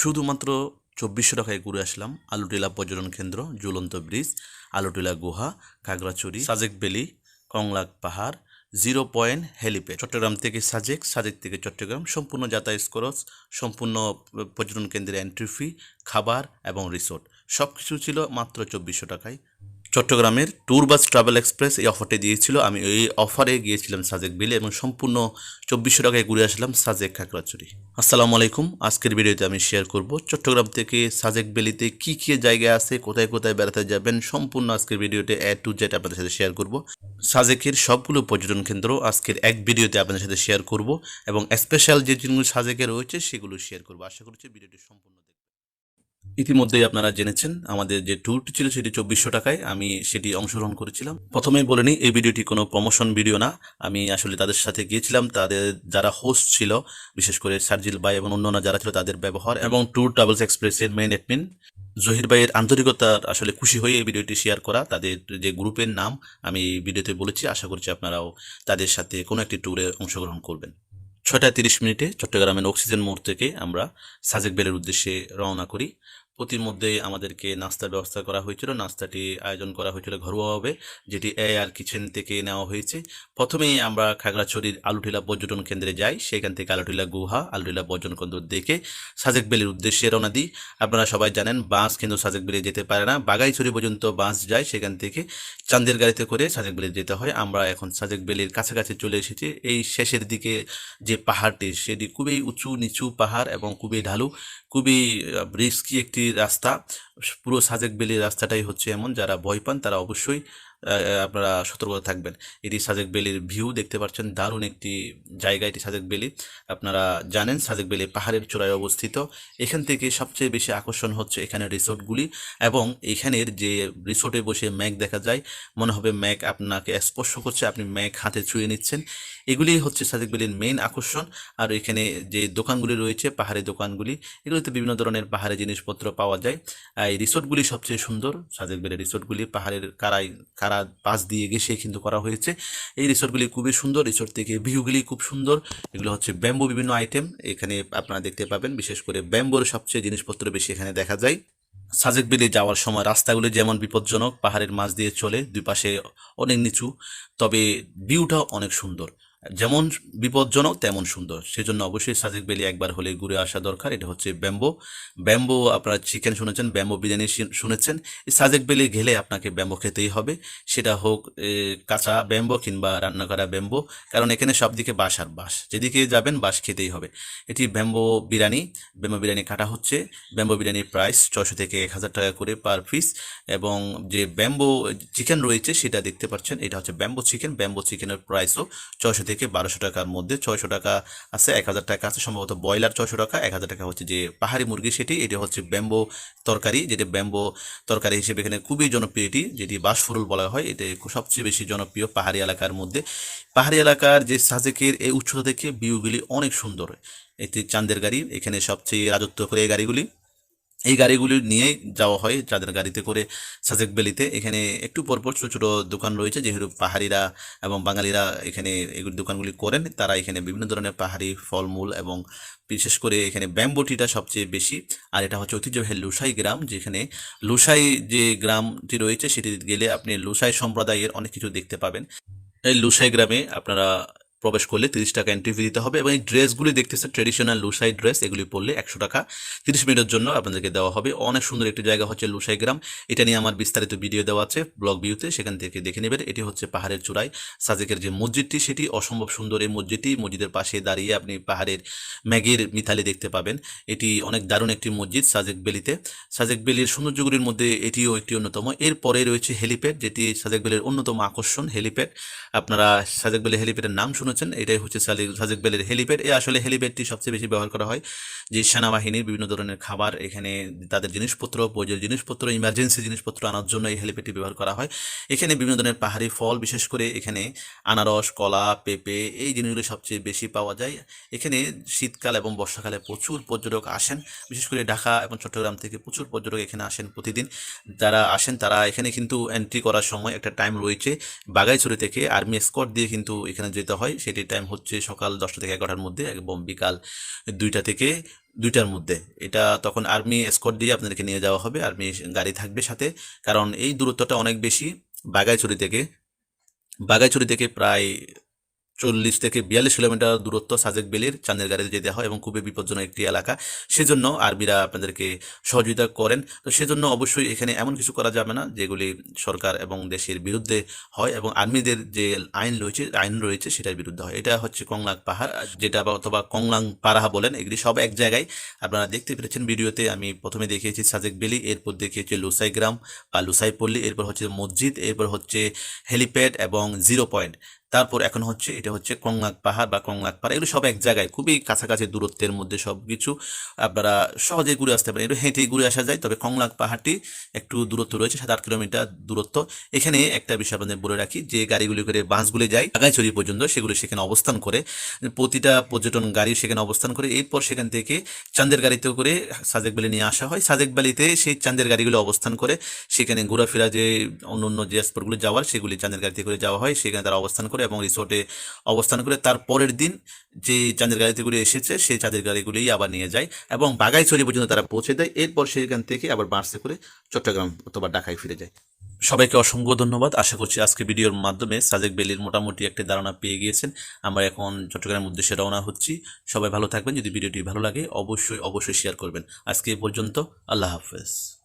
শুধুমাত্র চব্বিশশো টাকায় ঘুরে আসলাম আলুটিলা পর্যটন কেন্দ্র, ঝুলন্ত ব্রিজ, আলুটিলা গুহা কাগড়াচুরি সাজেক বেলি, কংলাক পাহাড়, জিরো পয়েন্ট হেলিপ্যাড। চট্টগ্রাম থেকে সাজেক সাজেক থেকে চট্টগ্রাম। সম্পূর্ণ যাতায়াত খরচ, সম্পূর্ণ পর্যটন কেন্দ্রের এন্ট্রি ফি খাবার এবং রিসোর্ট সব কিছু ছিল মাত্র চব্বিশশো টাকায় চট্টগ্রামের ট্যুর বাস ট্রাভেল এক্সপ্রেস এই অফারটি দিয়েছিল। আমি এই অফারে গিয়েছিলাম সাজেক বিলে এবং সম্পূর্ণ চব্বিশশো টাকায় ঘুরে আসলাম সাজেক খাগড়াছড়ি। আসসালামু আলাইকুম। আজকের ভিডিওতে আমি শেয়ার করব চট্টগ্রাম থেকে সাজেক বেলিতে কি কী জায়গা আছে, কোথায় কোথায় বেড়াতে যাবেন, সম্পূর্ণ আজকের ভিডিওতে এ টু জেড আপনাদের সাথে শেয়ার করব। সাজেকের সবগুলো পর্যটন কেন্দ্র আজকের এক ভিডিওতে আপনাদের সাথে শেয়ার করব এবং স্পেশাল যে জিনিসগুলো সাজেকে রয়েছে সেগুলো শেয়ার করব। আশা করছি ভিডিওটি সম্পূর্ণ ইতিমধ্যেই আপনারা জেনেছেন, আমাদের যে ট্যুরটি ছিল সেটি চব্বিশশো টাকায়, আমি সেটি অংশগ্রহণ করেছিলাম। প্রথমেই বলে নিই, এই ভিডিওটি কোনো প্রমোশন ভিডিও না। আমি আসলে তাদের সাথে গিয়েছিলাম, তাদের যারা হোস্ট ছিল, বিশেষ করে সার্জিল ভাই এবং অন্যান্য যারা ছিল, তাদের ব্যবহার এবং ট্যুর ট্রাভেলস এক্সপ্রেসের মেইন অ্যাডমিন জহির ভাইয়ের আন্তরিকতার আসলে খুশি হয়ে এই ভিডিওটি শেয়ার করা, তাদের যে গ্রুপের নাম আমি ভিডিওতে বলেছি, আশা করছি আপনারাও তাদের সাথে কোনো একটি ট্যুরে অংশগ্রহণ করবেন। ছয়টা তিরিশ মিনিটে চট্টগ্রামের অক্সিজেন মোড় থেকে আমরা সাজেক বেলের উদ্দেশ্যে রওনা করি। প্রতিমধ্যে আমাদেরকে নাস্তার ব্যবস্থা করা হয়েছিল। নাস্তাটি আয়োজন করা হয়েছিল ঘরোয়াভাবে, যেটি এ আর কিচেন থেকে নেওয়া হয়েছে। প্রথমেই আমরা খাগড়াছড়ির আলুটিলা পর্যটন কেন্দ্রে যাই। সেখান থেকে আলুটিলা গুহা আলুটিলা পর্যটন কেন্দ্র দেখে সাজেক বেলির উদ্দেশ্যে রওনা দিই। আপনারা সবাই জানেন, বাস কিন্তু সাজেক বেলি যেতে পারে না। বাগাইছড়ি পর্যন্ত বাস যায়, সেখান থেকে চান্দের গাড়িতে করে সাজেক বেলি যেতে হয়। আমরা এখন সাজেক বেলির কাছাকাছি চলে এসেছি। এই শেষের দিকে যে পাহাড়টি, সেটি খুবই উঁচু নিচু পাহাড় এবং খুবই ঢালু, খুবই রিস্কি একটি রাস্তা পুরো সাজেক বেলি রাস্তাটাই হচ্ছে এমন। যারা ভয় পান তারা অবশ্যই আপনারা সতর্ক থাকবেন। এটি সাজেক বেলির ভিউ দেখতে পাচ্ছেন দারুণ একটি জায়গা এটি সাজেক বেলি। আপনারা জানেন সাজেক বেলি পাহাড়ের চূড়ায় অবস্থিত। এখান থেকে সবচেয়ে বেশি আকর্ষণ হচ্ছে এখানে রিসোর্টগুলি এবং এখানের যে রিসোর্টে বসে ম্যাক দেখা যায়, মনে হবে ম্যাক আপনাকে স্পর্শ করছে, আপনি ম্যাক হাতে ছুঁয়ে নিচ্ছেন। এগুলি হচ্ছে সাজেক বেলির মেইন আকর্ষণ। আর এখানে যে দোকানগুলি রয়েছে, পাহাড়ি দোকানগুলি, এগুলিতে বিভিন্ন ধরনের পাহাড়ি জিনিসপত্র পাওয়া যায়। এই রিসোর্টগুলি সবচেয়ে সুন্দর। সাজেক বেলের রিসোর্টগুলি পাহাড়ের কারাই কারা পাশ দিয়ে গেছে কিন্তু করা হয়েছে। এই রিসোর্টগুলি খুবই সুন্দর। রিসোর্ট থেকে ভিউগুলি খুব সুন্দর। এগুলো হচ্ছে ব্যাম্বো বিভিন্ন আইটেম। এখানে আপনারা দেখতে পাবেন, বিশেষ করে ব্যাম্বোর সবচেয়ে জিনিসপত্র বেশি এখানে দেখা যায়। সাজেক বিলে যাওয়ার সময় রাস্তাগুলি যেমন বিপজ্জনক, পাহাড়ের মাঝ দিয়ে চলে, দুই পাশে অনেক নিচু, তবে ভিউটাও অনেক সুন্দর। যেমন বিপজ্জনক, তেমন সুন্দর। সেজন্য অবশ্যই সাজেক বেলি একবার হলে ঘুরে আসা দরকার। এটা হচ্ছে ব্যাম্বো। ব্যাম্বো আপনারা চিকেন শুনেছেন, ব্যাম্বো বিরিয়ানি শুনেছেন। সাজেক বেলি গেলে আপনাকে ব্যাম্বো খেতেই হবে। সেটা হোক কাঁচা ব্যাম্বো কিংবা রান্না করা ব্যাম্বো। কারণ এখানে সব দিকে বাঁশ আর বাঁশ। যেদিকে যাবেন বাঁশ খেতেই হবে। এটি ব্যাম্বো বিরিয়ানি। ব্যাম্বো বিরিয়ানি কাটা হচ্ছে। ব্যাম্বো বিরিয়ানির প্রাইস ছশো থেকে এক হাজার টাকা করে পার পিস এবং যে ব্যাম্বো চিকেন রয়েছে, সেটা দেখতে পাচ্ছেন। এটা হচ্ছে ব্যাম্বো চিকেন ব্যাম্বো চিকেনের প্রাইসও ছয়শো থেকে বারোশো টাকার মধ্যে ছয়শো টাকা আছে, এক হাজার টাকা আছে। সম্ভবত ব্রয়লার ছয়শো টাকা, এক হাজার টাকা হচ্ছে যে পাহাড়ি মুরগি সেটি, এটি হচ্ছে ব্যাম্বো তরকারি, যেটি ব্যাম্বো তরকারি হিসেবে এখানে খুবই জনপ্রিয় এটি, যেটি বাঁশফুরুল বলা হয়। এটি সবচেয়ে বেশি জনপ্রিয় পাহাড়ি এলাকার মধ্যে। পাহাড়ি এলাকার যে সাজেকের এই উচ্চতা থেকে ভিউগুলি অনেক সুন্দর। এটি চান্দের গাড়ি, এখানে সবচেয়ে রাজত্ব করে এই গাড়িগুলি। এই গাড়িগুলি নিয়ে যাওয়া হয় যাদের গাড়িতে করে সাজেক বেলিতে এখানে একটু পরপর ছোটো ছোটো দোকান রয়েছে, যেহেতু পাহাড়িরা এবং বাঙালিরা এখানে এগুলি দোকানগুলি করেন, তারা এখানে বিভিন্ন ধরনের পাহাড়ি ফলমূল এবং বিশেষ করে এখানে ব্যাম্বুটিটা সবচেয়ে বেশি। আর এটা হচ্ছে ঐতিহ্যবাহী লুসাই গ্রাম, যেখানে লুসাই যে গ্রামটি রয়েছে, সেটি গেলে আপনি লুসাই সম্প্রদায়ের অনেক কিছু দেখতে পাবেন। এই লুসাই গ্রামে আপনারা প্রবেশ করলে তিরিশ টাকা এন্ট্রি ফি দিতে হবে এবং এই ড্রেসগুলি দেখতেছেন ট্রেডিশনাল লুসাই ড্রেস এগুলি পরলে একশো টাকা। তিরিশ মিনিটের জন্য আপনাদেরকে দেওয়া হবে। অনেক সুন্দর একটি জায়গা হচ্ছে লুসাই গ্রাম। এটা নিয়ে আমার বিস্তারিত ভিডিও দেওয়া আছে ব্লগ ভিউতে সেখান থেকে দেখে নেবেন। এটি হচ্ছে পাহাড়ের চূড়ায় সাজেকের যে মসজিদটি, সেটি অসম্ভব সুন্দর এই মসজিদটি। মসজিদের পাশে দাঁড়িয়ে আপনি পাহাড়ের ম্যাগের মিথালি দেখতে পাবেন। এটি অনেক দারুণ একটি মসজিদ সাজেক বেলিতে। সাজেক বেলির সৌন্দর্যগুলির মধ্যে এটিও একটি অন্যতম। এরপরে রয়েছে হেলিপ্যাড, যেটি সাজেক বেলের অন্যতম আকর্ষণ হেলিপ্যাড। আপনারা সাজেক বেলি হেলিপ্যাডের নাম শুনেছেন, এটাই হচ্ছে সাজেক বেলের হেলিপ্যাড। এই আসলে হেলিপ্যাডটি সবচেয়ে বেশি ব্যবহার করা হয় যে সেনাবাহিনীর বিভিন্ন ধরনের খাবার, এখানে তাদের জিনিসপত্র, প্রয়োজনীয় জিনিসপত্র ইমার্জেন্সি জিনিসপত্র আনার জন্য এই হেলিপ্যাডটি ব্যবহার করা হয়। এখানে বিভিন্ন ধরনের পাহাড়ি ফল, বিশেষ করে এখানে আনারস, কলা, পেঁপে, এই জিনিসগুলো সবচেয়ে বেশি পাওয়া যায়। এখানে শীতকাল এবং বর্ষাকালে প্রচুর পর্যটক আসেন, বিশেষ করে ঢাকা এবং চট্টগ্রাম থেকে প্রচুর পর্যটক এখানে আসেন প্রতিদিন। যারা আসেন তারা এখানে কিন্তু এন্ট্রি করার সময় একটা টাইম রয়েছে। বাগাইছড়ি থেকে আর্মি স্কট দিয়ে কিন্তু এখানে যেতে হয়। সেটির টাইম হচ্ছে সকাল দশটা থেকে এগারোটার মধ্যে এবং বিকাল দুইটা থেকে দুইটার মধ্যে। এটা তখন আর্মি স্কট দিয়ে আপনাদেরকে নিয়ে যাওয়া হবে। আর্মি গাড়ি থাকবে সাথে। কারণ এই দূরত্বটা অনেক বেশি বাগাইছড়ি থেকে বাগাইছড়ি থেকে প্রায় চল্লিশ থেকে বিয়াল্লিশ কিলোমিটার দূরত্ব সাজেক বেলির চাঁদের গাড়িতে যেতে হয় এবং খুবই বিপজ্জনক একটি এলাকা। সেজন্য আর্মিরা আপনাদেরকে সহযোগিতা করেন। তো সেজন্য অবশ্যই এখানে এমন কিছু করা যাবে না, যেগুলি সরকার এবং দেশের বিরুদ্ধে হয় এবং আর্মিদের যে আইন রয়েছে আইন রয়েছে সেটার বিরুদ্ধে হয়। এটা হচ্ছে কংলাং পাহাড়, যেটা অথবা কংলাং পারাহা বলেন, এগুলি সব এক জায়গায়। আপনারা দেখতে পেরেছেন ভিডিওতে, আমি প্রথমে দেখিয়েছি সাজেক বেলি, এরপর দেখিয়েছি লুসাই গ্রাম বা লুসাই পল্লী, এরপর হচ্ছে মসজিদ, এরপর হচ্ছে হেলিপ্যাড এবং জিরো পয়েন্ট। তারপর এখন হচ্ছে, এটা হচ্ছে কংলাক পাহাড় বা কংলাক পাহাড় এগুলো সব এক জায়গায়, খুবই কাছাকাছি দূরত্বের মধ্যে সব কিছু আপনারা সহজে ঘুরে আসতে পারেন। একটু হেঁটে ঘুরে আসা যায়, তবে কংলাক পাহাড়টি একটু দূরত্ব রয়েছে, সাত আট কিলোমিটার দূরত্ব। এখানে একটা বিষয় আপনাদের বলে রাখি, যে গাড়িগুলি করে বাসগুলি যায় আগাইছড়ি পর্যন্ত সেগুলো সেখানে অবস্থান করে, প্রতিটা পর্যটন গাড়ি সেখানে অবস্থান করে, এরপর সেখান থেকে চাঁদের গাড়িতে করে সাজেক ভ্যালি নিয়ে আসা হয়। সাজেক ভ্যালিতে সেই চাঁদের গাড়িগুলো অবস্থান করে, সেখানে ঘোরাফেরা যে অন্য অন্য যে স্পটগুলো যাওয়ার, সেগুলি চাঁদের গাড়িতে করে যাওয়া হয়, সেখানে তারা অবস্থান করে। এবং রিসোর্টে অবস্থান করে তার পরের দিন যে চাঁদের গাড়িগুলি এসেছে, সেই চাঁদের গাড়িগুলিই আবার নিয়ে যায় এবং বাগাইছড়ি পর্যন্ত তারা পৌঁছে দেয়। এরপর সেখান থেকে আবার বাসে করে চট্টগ্রাম অথবা ঢাকায় ফিরে যায়। সবাইকে অসংখ্য ধন্যবাদ। আশা করছি আজকে ভিডিওর মাধ্যমে সাজেক বেলির মোটামুটি একটা ধারণা পেয়ে গিয়েছেন। আমরা এখন চট্টগ্রামের উদ্দেশ্যে রওনা হচ্ছি। সবাই ভালো থাকবেন। যদি ভিডিওটি ভালো লাগে, অবশ্যই অবশ্যই শেয়ার করবেন। আজকে এ পর্যন্ত আল্লাহ হাফেজ।